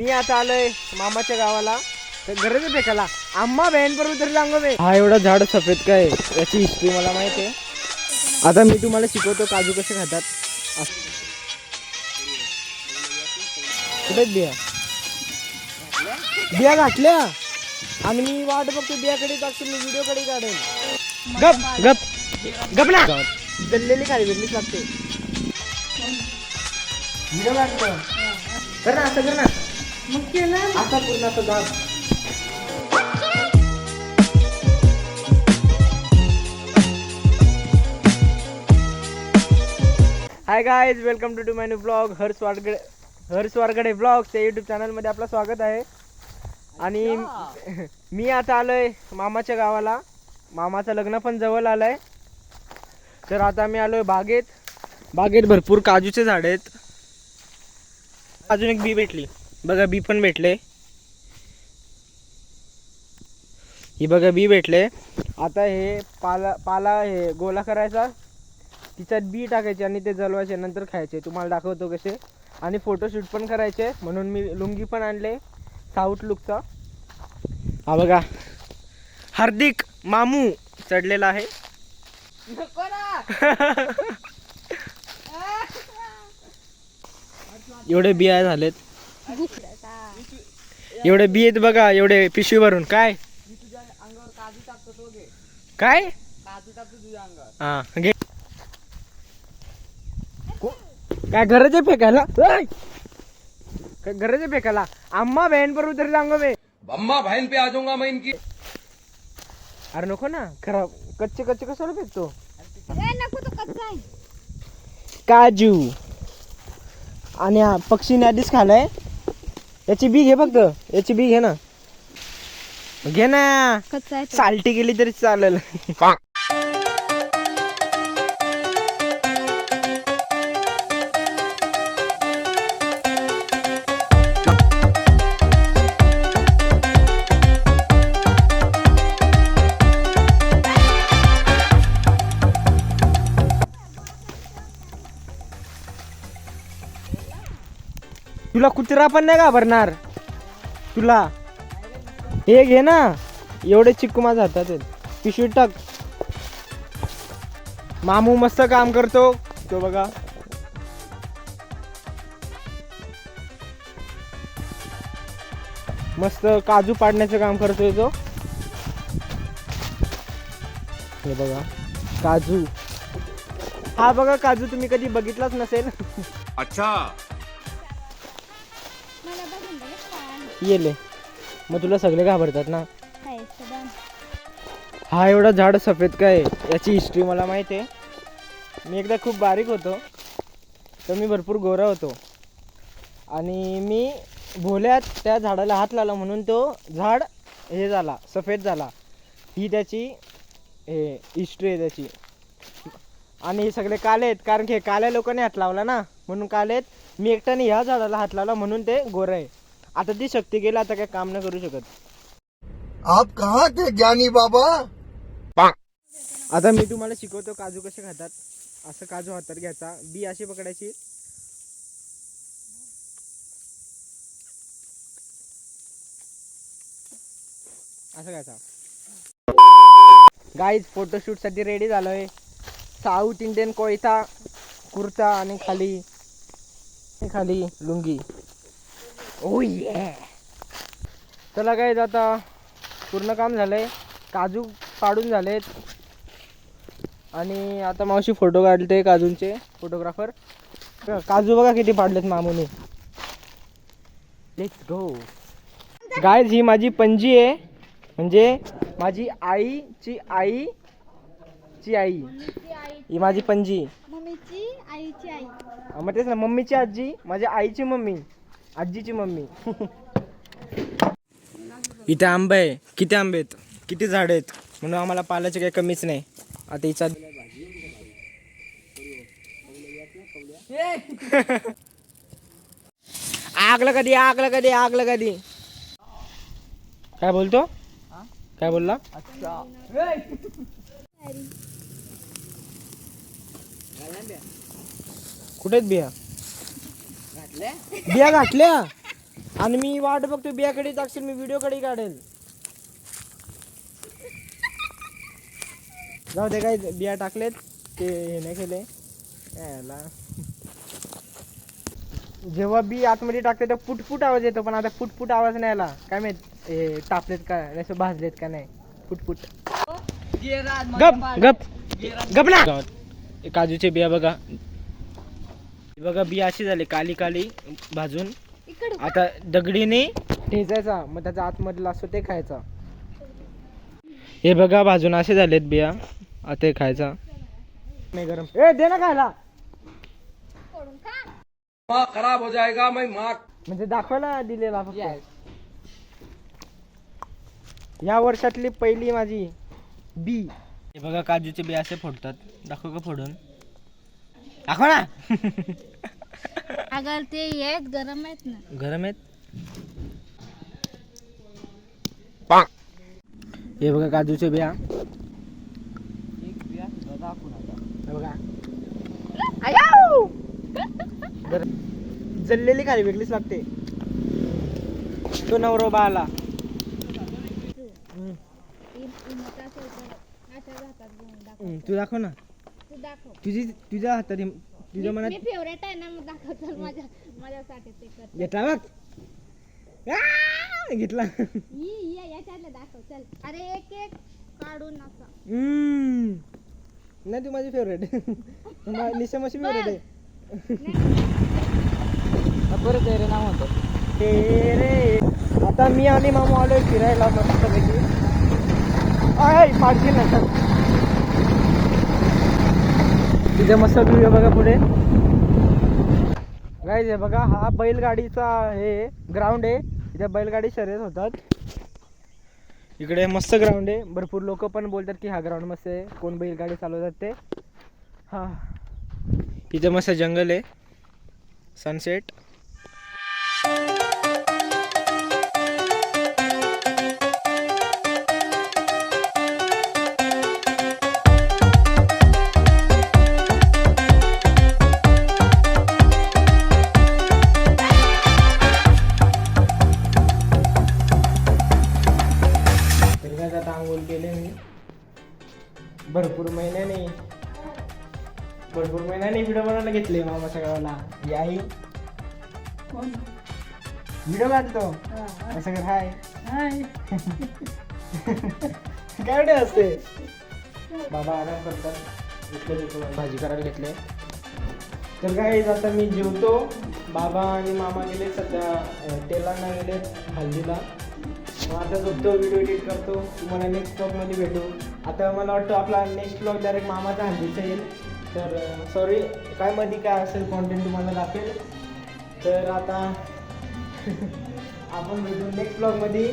मी आता आलोय मामाच्या गावाला. तर गरज आहे फेकाला आम्हा बहन बरोबर तरी सांगो हा एवढा झाड सफेद काय याची हिस्ट्री मला माहीत आहे. आता मी तुम्हाला शिकवतो काजू कसे खातात. कुठे बिया? बिया घातल्या. आणि मी वाट बघतो बियाकडे टाकतो मी व्हिडिओ कडे काढेल गप गप. गप ना. जल्लेली खाली भेटलीच लागते. व्हिडिओ कर ना असं कर ना. मग केलं दाब. Hi guys welcome to to my new blog Harsh Wargade Harsh Wargade blog त्या यूट्यूब चॅनलमध्ये आपलं स्वागत आहे. आणि मी आता आलोय मामाच्या गावाला. मामाचं लग्न पण जवळ आलंय. तर आता मी आलोय बागेत. बागेत भरपूर काजूचे झाड आहेत. अजून एक बी भेटली. बघा बी पण भेटले. ही बघा बी भेटले. आता हे पाला पाला हे गोला करायचा. तिच्यात बी टाकायचे आणि ते जलवायचे नंतर खायचे. तुम्हाला दाखवतो कसे. आणि फोटोशूट पण करायचे म्हणून मी लुंगी पण आणले. साऊथ लुकचा हा बघा. हार्दिक मामू चढलेला आहे. एवढे बिया झालेत. एवढे बी आहेत बघा एवढे पिशवी भरून. काय? काय? हा घे. काय गरज आहे फेकायला! काय गरज आहे फेकायला? आम्हा बहन पर उतर सांगो बे. अम्मा बहन पे आ जाऊंगा मैं इनकी। अरे नको ना खराब. कच्चे कच्चे कशाला फेकतो? नको तो कच्चा आहे. काजू. आणि हा पक्षीने आधीच खालाय. याची बी घे फक्त. याची बी घे ना. घे ना. कच्चा आहे साल्टी गेली तरी चालेल. तुला कुत्रा पण नाही घाबरणार. तुला. हे घे ना. एवढे चिक्कू माझ्या हातात आहेत. पिशवीत टाक. मामू मस्त काम करतो. तो बघा. मस्त काजू पाडण्याचं काम करतोय तो. हे बघा. काजू. हा बघा काजू तुम्ही कधी बघितलाच नसेल. अच्छा. येले मग तुला सगळे घाबरतात ना? हा एवढा झाड सफेद काय? याची हिस्ट्री मला माहिती आहे. मी एकदा खूप बारीक होतो. तर मी भरपूर गोरा होतो. आणि मी भोल्यात त्या झाडाला हात लावला म्हणून तो झाड हे झाला सफेद झाला. ही त्याची हे हिस्ट्री आहे त्याची. आणि हे सगळे काले आहेत कारण की हे काल्या लोकांनी हात लावला ना? म्हणून काले आहेत. मी एकट्याने ह्या झाडाला हात लावला म्हणून ते गोरं आहे. आता ती शक्ती गेली आता काय काम नाही करू शकत. आप कहाँ थे ज्ञानी बाबा? आता मी तुम्हाला शिकवतो काजू कसे खातात. असं काजू हातात घ्यायचा. बी अशी पकडायची. असं घ्यायचा. गाईज फोटोशूटसाठी रेडी झालोय. साऊथ इंडियन कोयता कुर्ता आणि खाली. खाली लुंगी. ओ ये चला गाईज आता पूर्ण काम झालंय. काजू पाडून झालेत. आणि आता मावशी फोटो काढते काजूंचे फोटोग्राफर काजू बघा किती पाडलेत मामूने. लेट्स गो गायज ही माझी पणजी आहे. म्हणजे माझी आईची आई ची आई. ही माझी पणजी. मम्मीची आईची आई. अं, मग तेच ना मम्मीची आजी माझ्या आईची मम्मी आजीची मम्मी. इथे आंबे आहे. किती आंबे आहेत? किती झाड आहेत? म्हणून आम्हाला पाल्याचे काही कमीच नाही. आता हिचा आगलं कधी आगलं कधी आगलं कधी? काय बोलतो? काय बोलला? कुठे बिया? बिया घातल्या? आणि मी वाट बघतो बियाकडे टाकशील मी व्हिडिओकडे काढेल. जाऊ दे काय बिया टाकलेत ते हे नाही केले. याला. जेव्हा बी आतमध्ये टाकते तर फुटफुट आवाज येतो पण आता फुटफुट आवाज नाही आला. काय माहीत हे टापलेत का नाही असं भाजलेत का नाही. फुटफुट गप गप गप ना. हे काजूचे बिया बघा. हे बघा बिया अशी झाले काली काली भाजून. इकडं आता दगडीने ठेचायचा मग त्याचा आतमधला असतो ते खायचा. हे बघा भाजून असे झालेत बिया. आता हे खायचा. नाही गरम. ए दे ना खायला. खराब हो जाएगा मैं माँ म्हणजे दाखवायला दिलेला फक्त. या वर्षातली पहिली माझी बी. हे बघा काजूचे बी असे फोडतात. दाखव का फोडून. दाखव ना. अगर ते येत गरम आहेत ना. गरम आहेत हे बघा काजूचे बिया. हे बघा. आयाऊ! जर जल्लेली खाली वेगळीच लागते तो नवरोबा आला हम्म, इ- इमोटा असेल तर अशा हातात घेऊन दाखव हम्म, तू दाखव ना. तू दाखव. तुझी तुझ्या हातात हे- तुझ्या मी मनात फेवरेट आहे ना मग दाखव चल माझ्या माझ्यासाठी ते कर. घेतला बघ. आ! घेतला. ये ये याच्यातलं दाखव चल. अरे एक एक. काढून असं हम्म. नाही तू माझी फेवरेट निशा माझी फेवरेट आहे. परत तेरे नाव होतं. तेरे आता मी आणि मामा आलोय फिरायला मस्तपैकी. आहे पार्किंग नंतर तिथे मस्त व्ह्यू बघा पुढे. गाईज हे बघा हा बैलगाडीचा हे ग्राउंड आहे. इथे बैलगाडी शर्यत होतात. इकडे मस्त ग्राउंड आहे. भरपूर लोक पण बोलतात की हा ग्राउंड मस्त आहे. कोण बैलगाडी चालवतात ते. हा. इथे मस्त जंगल आहे. सनसेट महिन्याने भरपूर महिन्याने व्हिडिओ बनायला घेतले मामा सगळ्याला याई व्हिडिओ काढतो असं कर हाय काय एवढे असते? बाबा आराम करतात. भाजी करायला घेतले. तर काय आता मी जेवतो. बाबा आणि मामा गेले सध्या तेलांना गेले हल्दीला मग आता झोपतो व्हिडिओ एडिट करतो. तुम्हाला नेक्स्ट ब्लॉगमध्ये भेटू. आता मला वाटतं आपला नेक्स्ट ब्लॉग डायरेक्ट मामाचा हल्दीचा येईल. तर सॉरी काय मध्ये काय असेल कॉन्टेंट तुम्हाला दाखवेल. तर आता आपण भेटू नेक्स्ट ब्लॉगमध्ये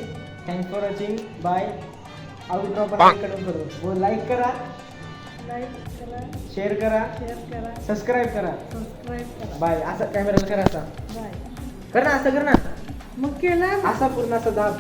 thanks for watching bye out like करून करू. हो लाईक करा. शेअर करा. सबस्क्राईब करा. बाय असा कॅमेराला करा असा. कर ना असं कर ना. मग केला. असा पूर्ण असा दाब.